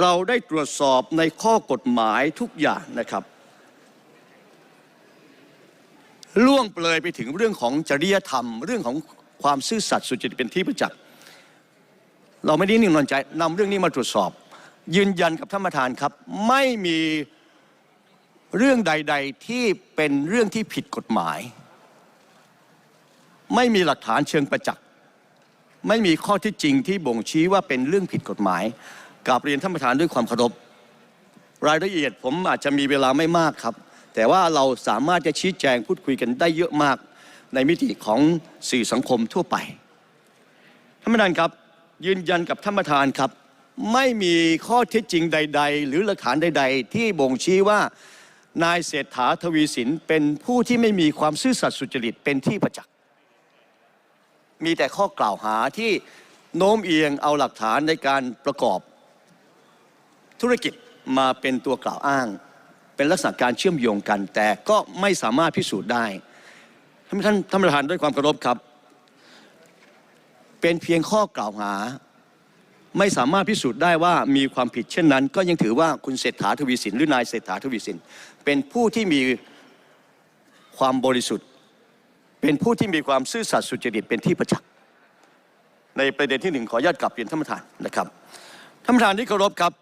เราได้ตรวจสอบในข้อกฎหมายทุกอย่างนะครับ ล่วงเลยไปถึงเรื่องของจริยธรรม เรื่องของความซื่อสัตย์สุจริตเป็นที่ประจักษ์เราไม่ได้นิ่งนอนใจนำเรื่องนี้มาตรวจสอบ ยืนยันกับท่านประธานครับ ไม่มีเรื่องใด ๆ ที่เป็นเรื่องที่ผิดกฎหมาย ไม่มีหลักฐานเชิงประจักษ์ไม่มีข้อที่จริงที่บ่งชี้ว่าเป็นเรื่องผิดกฎหมาย กราบเรียนท่านประธานด้วยความเคารพรายละเอียดผมอาจจะมีเวลาไม่มากครับ แต่ว่าเราสามารถจะชี้แจงพูดคุยกันได้เยอะมากในมิติของสื่อสังคมทั่วไปท่านประธานครับ ยืนยันกับท่านประธานครับ ไม่มีข้อเท็จจริงใด ๆ หรือหลักฐานใด ๆ ที่บ่งชี้ว่านายเศรษฐาทวีสินเป็นผู้ที่ไม่มีความซื่อสัตย์สุจริตเป็นที่ประจักษ์มีแต่ข้อกล่าวหาที่โน้มเอียงเอาหลักฐานในการประกอบ ธุรกิจมาเป็นตัวกล่าวอ้าง เป็นลักษณะการเชื่อมโยงกัน แต่ก็ไม่สามารถพิสูจน์ได้ท่านท่านท่านประธานด้วยความเคารพครับ เป็นเพียงข้อกล่าวหา ไม่สามารถพิสูจน์ได้ว่ามีความผิดเช่นนั้น ก็ยังถือว่าคุณเศรษฐาทวีสินหรือนายเศรษฐาทวีสิน เป็นผู้ที่มีความบริสุทธิ์ เป็นผู้ที่มีความซื่อสัตย์สุจริตเป็นที่ประจักษ์ในประเด็นที่หนึ่งขออนุญาตกลับเรียนท่านประธานนะครับท่านประธานที่เคารพครับ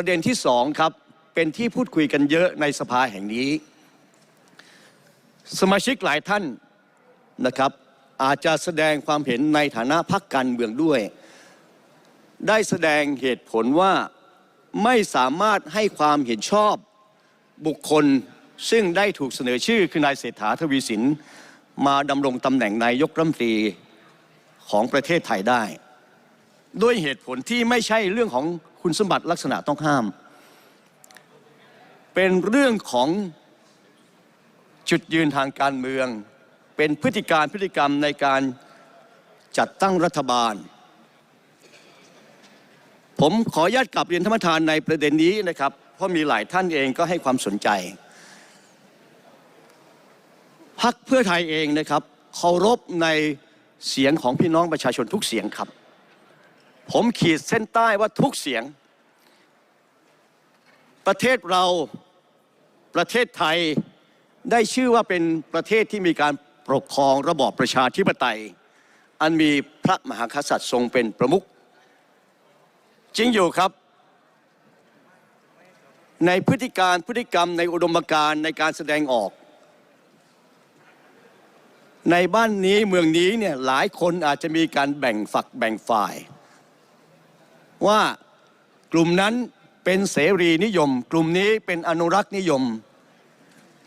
ประเด็นที่สองครับเป็นที่พูดคุยกันเยอะในสภาแห่งนี้ สมาชิกหลายท่านนะครับ อาจจะแสดงความเห็นในฐานะพักการเมืองด้วย ได้แสดงเหตุผลว่าไม่สามารถให้ความเห็นชอบบุคคลซึ่งได้ถูกเสนอชื่อคือนายเศรษฐาทวีสิน มาดำรงตำแหน่งนายกรัฐมนตรีของประเทศไทยได้ ด้วยเหตุผลที่ไม่ใช่เรื่องของ คุณสมบัติลักษณะต้องห้าม เป็นเรื่องของจุดยืนทางการเมือง เป็นพฤติการพฤติกรรมในการจัดตั้งรัฐบาล ผมขออนุญาตกลับเรียนท่านประธานในประเด็นนี้นะครับ เพราะมีหลายท่านเองก็ให้ความสนใจพักเพื่อไทยเองนะครับเคารพในเสียงของพี่น้องประชาชนทุกเสียงครับ ผมขีดเส้นใต้ว่าทุกเสียง ประเทศเราประเทศไทยได้ชื่อว่าเป็นประเทศที่มีการปกครองระบอบประชาธิปไตย อันมีพระมหากษัตริย์ทรงเป็นประมุขจริงอยู่ครับ ในพฤติการพฤติกรรมในอุดมการณ์ในการแสดงออก ในบ้านนี้เมืองนี้เนี่ยหลายคนอาจจะมีการแบ่งฝักแบ่งฝ่าย ว่ากลุ่มนั้นเป็นเสรีนิยม กลุ่มนี้เป็นอนุรักษ์นิยม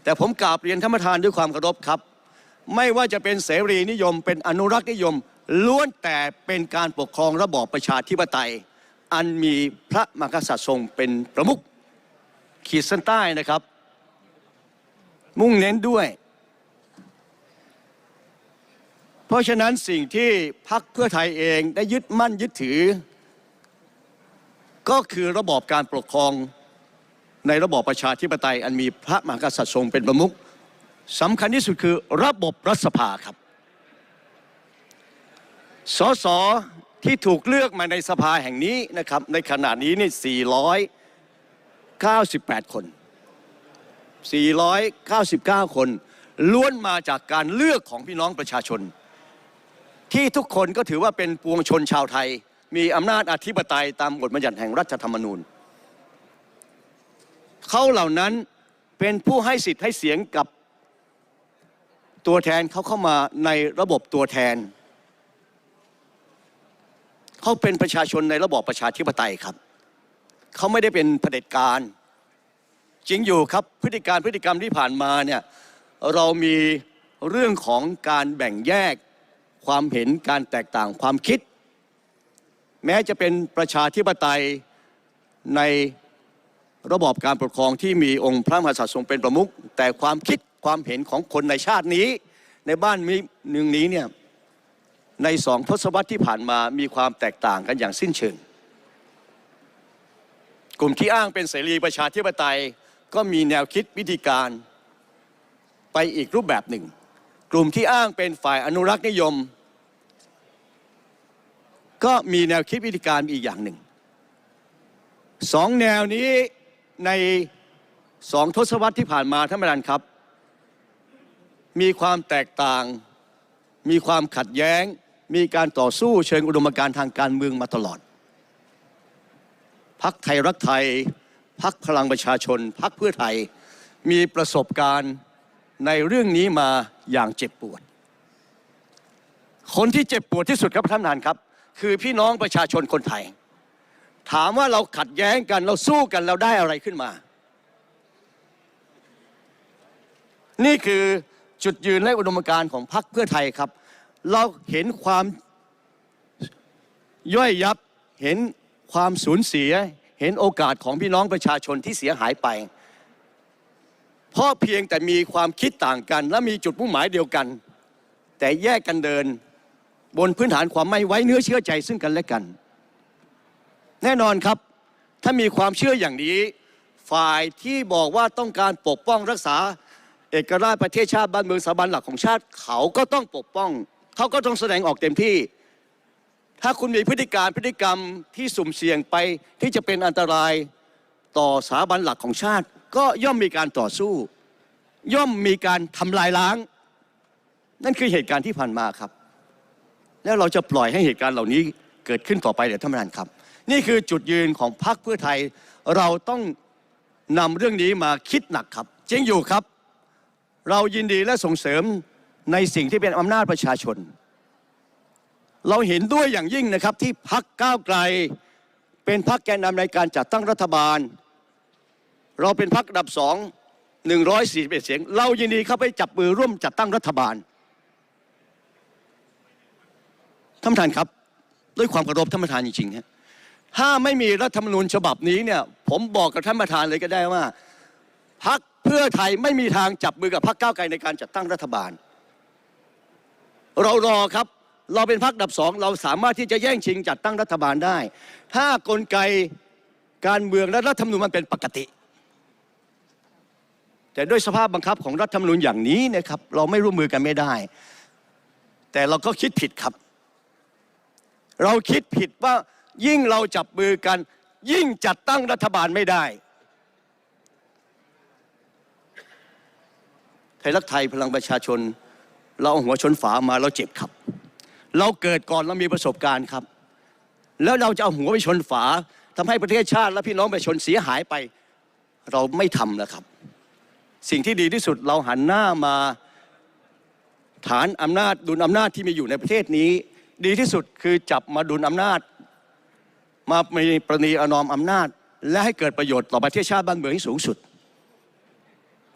แต่ผมกราบเรียนท่านประธานด้วยความเคารพครับ ไม่ว่าจะเป็นเสรีนิยม เป็นอนุรักษ์นิยม ล้วนแต่เป็นการปกครองระบอบประชาธิปไตย อันมีพระมหากษัตริย์ทรงเป็นประมุขขีดเส้นใต้นะครับ มุ่งเน้นด้วย เพราะฉะนั้นสิ่งที่พรรคเพื่อไทยเองได้ยึดมั่นยึดถือ ก็คือระบอบการปกครองในระบอบประชาธิปไตย อันมีพระมหากษัตริย์ทรงเป็นประมุขสำคัญที่สุดคือระบบรัฐสภาครับ สสที่ถูกเลือกมาในสภาแห่งนี้นะครับ ในขณะนี้นี่ 498 คน 499 คนล้วนมาจากการเลือกของพี่น้องประชาชน ที่ทุกคนก็ถือว่าเป็นปวงชนชาวไทย มีอำนาจอธิปไตยตามบทบัญญัติแห่งรัฐธรรมนูญเขาเหล่านั้นเป็นผู้ให้สิทธิ์ให้เสียงกับตัวแทนเขาเข้ามาในระบบตัวแทน เขาเป็นประชาชนในระบอบประชาธิปไตยครับ เขาไม่ได้เป็นเผด็จการ จริงอยู่ครับพฤติการพฤติกรรมที่ผ่านมาเนี่ยเรามีเรื่องของการแบ่งแยกความเห็นการแตกต่างความคิด แม้จะเป็นประชาธิปไตยในระบอบการปกครองที่มีองค์พระมหากษัตริย์ทรงเป็นประมุขแต่ความคิดความเห็นของคนในชาตินี้ ในบ้านมีหนึ่งนี้เนี่ยในสองทศวรรษที่ผ่านมามีความแตกต่างกันอย่างสิ้นเชิง กลุ่มที่อ้างเป็นเสรีประชาธิปไตยก็มีแนวคิดวิธีการไปอีกรูปแบบหนึ่ง กลุ่มที่อ้างเป็นฝ่ายอนุรักษ์นิยม ก็มีแนวคิดวิธีการอีกอย่างหนึ่งสองแนวนี้ในสองทศวรรษที่ผ่านมาท่านประธานครับ มีความแตกต่าง มีความขัดแย้ง มีการต่อสู้เชิงอุดมการณ์ทางการเมืองมาตลอดพักไทยรักไทยพักพลังประชาชนพักเพื่อไทย มีประสบการณ์ในเรื่องนี้มาอย่างเจ็บปวด คนที่เจ็บปวดที่สุดครับท่านประธานครับ คือพี่น้องประชาชนคนไทย ถามว่าเราขัดแย้งกันเราสู้กันเราได้อะไรขึ้นมา นี่คือจุดยืนและอุดมการณ์ของพรรคเพื่อไทยครับ เราเห็นความย่อยยับเห็นความสูญเสีย เห็นโอกาสของพี่น้องประชาชนที่เสียหายไป เพราะเพียงแต่มีความคิดต่างกัน และมีจุดมุ่งหมายเดียวกัน แต่แยกกันเดิน บนพื้นฐานความไม่ไว้เนื้อเชื่อใจซึ่งกันและกัน แน่นอนครับ ถ้ามีความเชื่ออย่างนี้ ฝ่ายที่บอกว่าต้องการปกป้องรักษา เอกราชประเทศชาติบ้านเมืองสถาบันหลักของชาติ เขาก็ต้องปกป้อง เขาก็ต้องแสดงออกเต็มที่ ถ้าคุณมีพฤติการพฤติกรรมที่สุ่มเสี่ยงไปที่จะเป็นอันตรายต่อสถาบันหลักของชาติ ก็ย่อมมีการต่อสู้ ย่อมมีการทำลายล้าง นั่นคือเหตุการณ์ที่ผ่านมาครับ แล้วเราจะปล่อยให้เหตุการณ์เหล่านี้เกิดขึ้นต่อไปเดี๋ยวท่านประธานครับ นี่คือจุดยืนของพรรคเพื่อไทย เราต้องนำเรื่องนี้มาคิดหนักครับจริงอยู่ครับ เรายินดีและส่งเสริมในสิ่งที่เป็นอำนาจประชาชน เราเห็นด้วยอย่างยิ่งนะครับที่พักก้าวไกล เป็นพักแกนนำในการจัดตั้งรัฐบาล เราเป็นพักอันดับสอง141เสียง เรายินดีเข้าไปจับมือร่วมจัดตั้งรัฐบาล ท่านประธานครับ ด้วยความเคารพท่านประธานจริงๆฮะถ้าไม่มีรัฐธรรมนูญฉบับนี้เนี่ยผมบอกกับท่านประธานเลยก็ได้ว่าพักเพื่อไทยไม่มีทางจับมือกับพักก้าวไกลในการจัดตั้งรัฐบาล เรารอครับเราเป็นพักดับสองเราสามารถที่จะแย่งชิงจัดตั้งรัฐบาลได้ ถ้ากลไกการเมืองและรัฐธรรมนูญมันเป็นปกติ แต่ด้วยสภาพบังคับของรัฐธรรมนูญอย่างนี้นะครับ เราไม่ร่วมมือกันไม่ได้ แต่เราก็คิดผิดครับ เราคิดผิดว่ายิ่งเราจับมือกัน ยิ่งจัดตั้งรัฐบาลไม่ได้ไทยรักไทยพลังประชาชน เราเอาหัวชนฝามาเราเจ็บครับ เราเกิดก่อนเรามีประสบการณ์ครับ แล้วเราจะเอาหัวไปชนฝาทำให้ประเทศชาติและพี่น้องประชาชนเสียหายไป เราไม่ทำแล้วครับ สิ่งที่ดีที่สุดเราหันหน้ามาฐานอำนาจดุลอำนาจที่มีอยู่ในประเทศนี้ ดีที่สุดคือจับมาดุลอำนาจ มามีประนีประนอมอำนาจ และให้เกิดประโยชน์ต่อประเทศชาติบ้านเมืองที่สูงสุด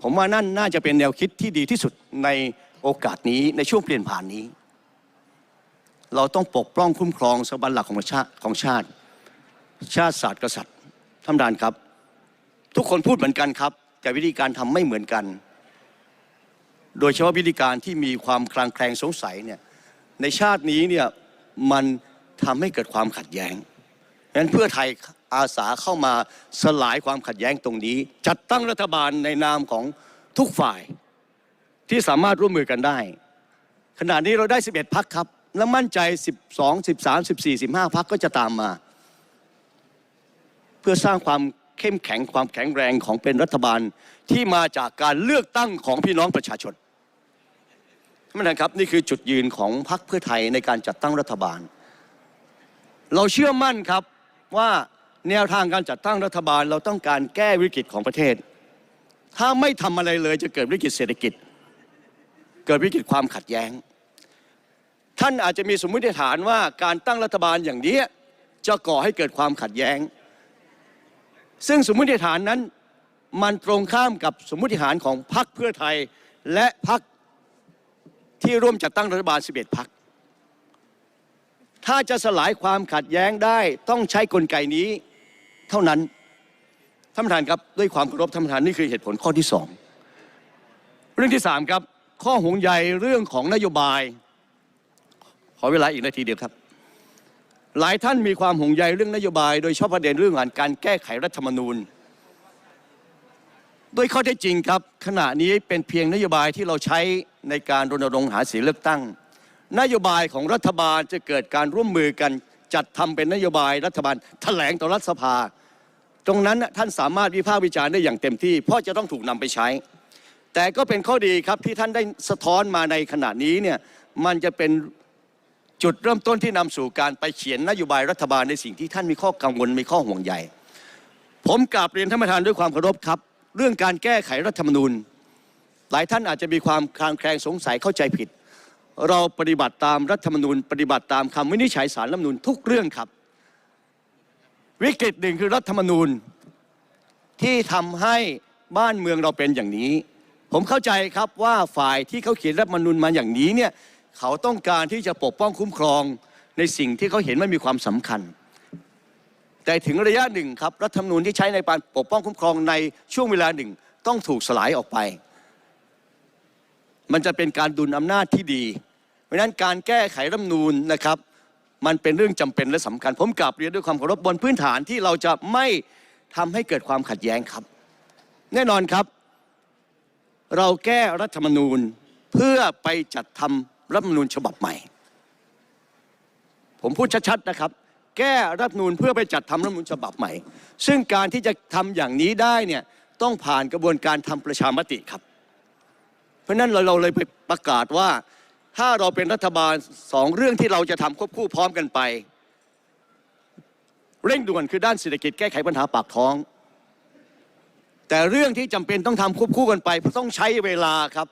ผมว่านั่นน่าจะเป็นแนวคิดที่ดีที่สุดในโอกาสนี้ในช่วงเปลี่ยนผ่านนี้ เราต้องปกป้องคุ้มครองสถาบันหลักของชาติของชาติ ชาติศาสตร์กษัตริย์ท่านประธานครับ ทุกคนพูดเหมือนกันครับ แต่วิธีการทำไม่เหมือนกัน โดยเฉพาะวิธีการที่มีความคลางแคลงสงสัยเนี่ย ในชาตินี้เนี่ยมันทำให้เกิดความขัดแย้งงนั้นเพื่อไทยอาสาเข้ามาสลายความขัดแย้งตรงนี้ จัดตั้งรัฐบาลในนามของทุกฝ่ายที่สามารถร่วมมือกันได้ ขณะนี้เราได้ 11 พักครับ และมั่นใจ 12 13 14 15 พักก็จะตามมา เพื่อสร้างความเข้มแข็งความแข็งแรงของเป็นรัฐบาลที่มาจากการเลือกตั้งของพี่น้องประชาชน ท่านประธานครับนี่คือจุดยืนของพรรคเพื่อไทยในการจัดตั้งรัฐบาล เราเชื่อมั่นครับว่าแนวทางการจัดตั้งรัฐบาล เราต้องการแก้วิกฤตของประเทศ ถ้าไม่ทำอะไรเลยจะเกิดวิกฤตเศรษฐกิจ เกิดวิกฤตความขัดแย้ง ท่านอาจจะมีสมมติฐานว่าการตั้งรัฐบาลอย่างนี้จะก่อให้เกิดความขัดแย้ง ซึ่งสมมติฐานนั้นมันตรงข้ามกับสมมติฐานของพรรคเพื่อไทยและพรรค ที่ร่วมจัดตั้งรัฐบาล 11พรรคถ้าจะสลายความขัดแย้งได้ต้องใช้กลไกนี้เท่านั้น ท่านประธานครับด้วยความเคารพท่านประธานนี่คือเหตุผลข้อที่สองเรื่องที่สามครับ ข้อห่วงใยเรื่องของนโยบาย ขอเวลาอีกนาทีเดียวครับ หลายท่านมีความห่วงใยเรื่องนโยบาย โดยเฉพาะประเด็นเรื่องการแก้ไขรัฐธรรมนูญโดยข้อเท็จจริงครับ ขณะนี้เป็นเพียงนโยบายที่เราใช้ ในการรณรงค์หาเสียงเลือกตั้ง นโยบายของรัฐบาลจะเกิดการร่วมมือกันจัดทำเป็นนโยบายรัฐบาลแถลงต่อรัฐสภา ตรงนั้นท่านสามารถวิพากษ์วิจารณ์ได้อย่างเต็มที่ เพราะจะต้องถูกนำไปใช้ แต่ก็เป็นข้อดีครับที่ท่านได้สะท้อนมาในขณะนี้เนี่ยมันจะเป็นจุดเริ่มต้นที่นำสู่การไปเขียนนโยบายรัฐบาลในสิ่งที่ท่านมีข้อกังวลมีข้อห่วงใยผมกราบเรียนท่านประธานด้วยความเคารพครับ เรื่องการแก้ไขรัฐธรรมนูญ หลายท่านอาจจะมีความคลางแคลงสงสัยเข้าใจผิด เราปฏิบัติตามรัฐธรรมนูญ ปฏิบัติตามคำวินิจฉัยสารรัฐธรรมนูญทุกเรื่องครับ วิกฤตหนึ่งคือรัฐธรรมนูญที่ทำให้บ้านเมืองเราเป็นอย่างนี้ ผมเข้าใจครับว่าฝ่ายที่เขาเขียนรัฐธรรมนูญมาอย่างนี้เนี่ยเขาต้องการที่จะปกป้องคุ้มครองในสิ่งที่เขาเห็นว่ามีความสำคัญ แต่ถึงระยะหนึ่งครับรัฐธรรมนูญที่ใช้ในการปกป้องคุ้มครองในช่วงเวลาหนึ่ง ต้องถูกสลายออกไป มันจะเป็นการดุลอำนาจที่ดี เพราะฉะนั้นการแก้ไขรัฐมนูญนะครับมันเป็นเรื่องจำเป็นและสำคัญ ผมกลับเรียนด้วยความเคารพบนพื้นฐานที่เราจะไม่ทำให้เกิดความขัดแย้งครับ แน่นอนครับ เราแก้รัฐธรรมนูญเพื่อไปจัดทำรัฐธรรมนูญฉบับใหม่ ผมพูดชัดๆนะครับ แก้รัฐธรรมนูญเพื่อไปจัดทำรัฐธรรมนูญฉบับใหม่ ซึ่งการที่จะทำอย่างนี้ได้เนี่ยต้องผ่านกระบวนการทำประชามติครับ เพราะฉะนั้นเราเราเลยไปประกาศว่า ถ้าเราเป็นรัฐบาลสองเรื่องที่เราจะทำควบคู่พร้อมกันไป เร่งด่วนคือด้านเศรษฐกิจแก้ไขปัญหาปากท้อง แต่เรื่องที่จำเป็นต้องทำควบคู่กันไปเพราะต้องใช้เวลาครับ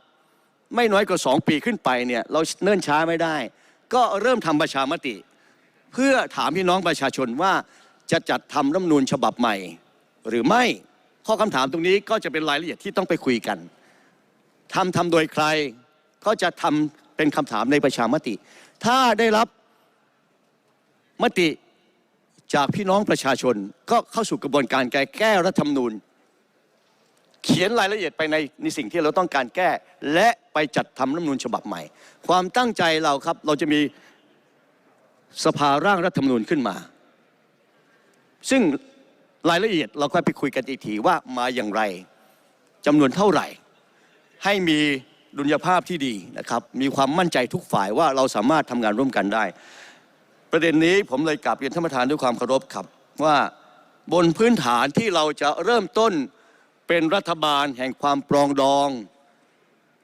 ไม่น้อยกว่าสองปีขึ้นไปเนี่ยเราเนิ่นช้าไม่ได้ ก็เริ่มทำประชามติ เพื่อถามพี่น้องประชาชนว่าจะจัดทำรัฐมนูญฉบับใหม่ หรือไม่ข้อคำถามตรงนี้ก็จะเป็นรายละเอียดที่ต้องไปคุยกัน ทำทำโดยใครก็จะทำเป็นคำถามในประชามติ ถ้าได้รับมติจากพี่น้องประชาชนก็เข้าสู่กระบวนการแก้แก้รัฐธรรมนูญ เขียนรายละเอียดไปในในสิ่งที่เราต้องการแก้ และไปจัดทำรัฐธรรมนูญฉบับใหม่ ความตั้งใจเราครับเราจะมีสภาร่างรัฐธรรมนูญขึ้นมา ซึ่งรายละเอียดเราค่อยไปคุยกันอีกทีว่ามาอย่างไรจำนวนเท่าไหร่ ให้มีดุลยภาพที่ดีนะครับ มีความมั่นใจทุกฝ่ายว่าเราสามารถทำงานร่วมกันได้ ประเด็นนี้ผมเลยกลับเรียนท่านประธานด้วยความเคารพครับว่าบนพื้นฐานที่เราจะเริ่มต้นเป็นรัฐบาลแห่งความปรองดอง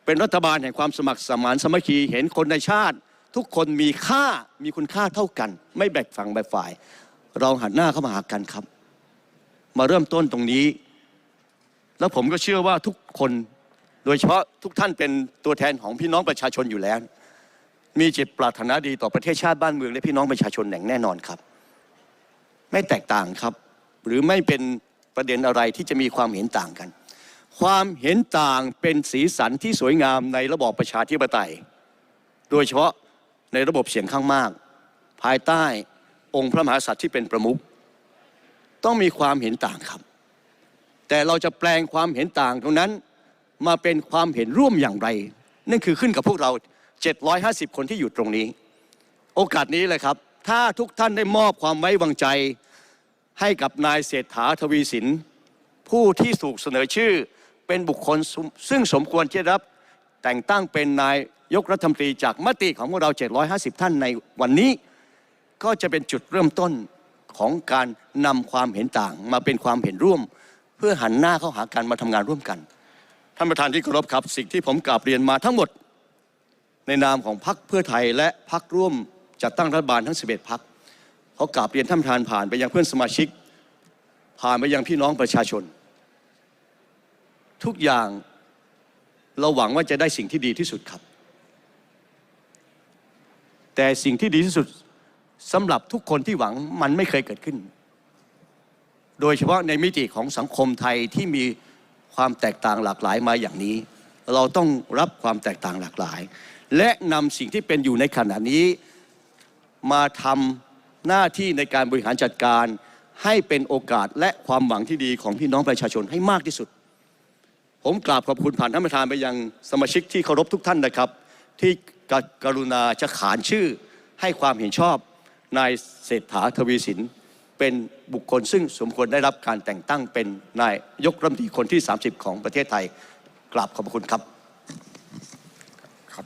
เป็นรัฐบาลแห่งความสมัครสมานสมัคคีเห็นคนในชาติ ทุกคนมีค่ามีคุณค่าเท่ากัน ไม่แบ่งฝั่งแบ่งฝ่าย เราหันหน้าเข้ามาหากันครับ มาเริ่มต้นตรงนี้ แล้วผมก็เชื่อว่าทุกคน โดยเฉพาะทุกท่านเป็นตัวแทนของพี่น้องประชาชนอยู่แล้ว มีจิตปรารถนาดีต่อประเทศชาติบ้านเมืองและพี่น้องประชาชนอย่างแน่นอนครับ ไม่แตกต่างครับ หรือไม่เป็นประเด็นอะไรที่จะมีความเห็นต่างกัน ความเห็นต่างเป็นสีสันที่สวยงามในระบอบประชาธิปไตย โดยเฉพาะในระบบเสียงข้างมาก ภายใต้องค์พระมหากษัตริย์ที่เป็นประมุขต้องมีความเห็นต่างครับ แต่เราจะแปลงความเห็นต่างตรงนั้น มาเป็นความเห็นร่วมอย่างไร นั่นคือขึ้นกับพวกเรา 750 คนที่อยู่ตรงนี้ โอกาสนี้เลยครับ ถ้าทุกท่านได้มอบความไว้วางใจ ให้กับนายเศรษฐาทวีสิน ผู้ที่ถูกเสนอชื่อเป็นบุคคลซึ่งสมควรที่รับแต่งตั้งเป็นนายยกรัฐมนตรีจากมติของพวกเรา 750 ท่านในวันนี้ ก็จะเป็นจุดเริ่มต้นของการนำความเห็นต่างมาเป็นความเห็นร่วม เพื่อหันหน้าเข้าหากันมาทำงานร่วมกัน ท่านประธานที่เคารพครับ สิ่งที่ผมกราบเรียนมาทั้งหมด ในนามของพรรคเพื่อไทยและพรรคร่วมจัดตั้งรัฐบาลทั้ง 11พรรคขอกราบเรียนท่านประธานผ่านไปยังเพื่อนสมาชิก ผ่านไปยังพี่น้องประชาชน ทุกอย่างเราหวังว่าจะได้สิ่งที่ดีที่สุดครับ แต่สิ่งที่ดีที่สุดสำหรับทุกคนที่หวังมันไม่เคยเกิดขึ้น โดยเฉพาะในมิติของสังคมไทยที่มี ความแตกต่างหลากหลายมาอย่างนี้ เราต้องรับความแตกต่างหลากหลาย และนำสิ่งที่เป็นอยู่ในขณะนี้ มาทำหน้าที่ในการบริหารจัดการ ให้เป็นโอกาสและความหวังที่ดีของพี่น้องประชาชนให้มากที่สุด ผมกราบขอบคุณผ่านท่านประธานไปยังสมาชิกที่เคารพทุกท่านนะครับ ที่กกรุณาจะขานชื่อให้ความเห็นชอบนายเศรษฐาทวีสิน เป็นบุคคลซึ่งสมควรได้รับการแต่งตั้งเป็นนายยกรัฐมนตรีคนที่ 30 ของประเทศไทยกราบขอบพระคุณครับครับ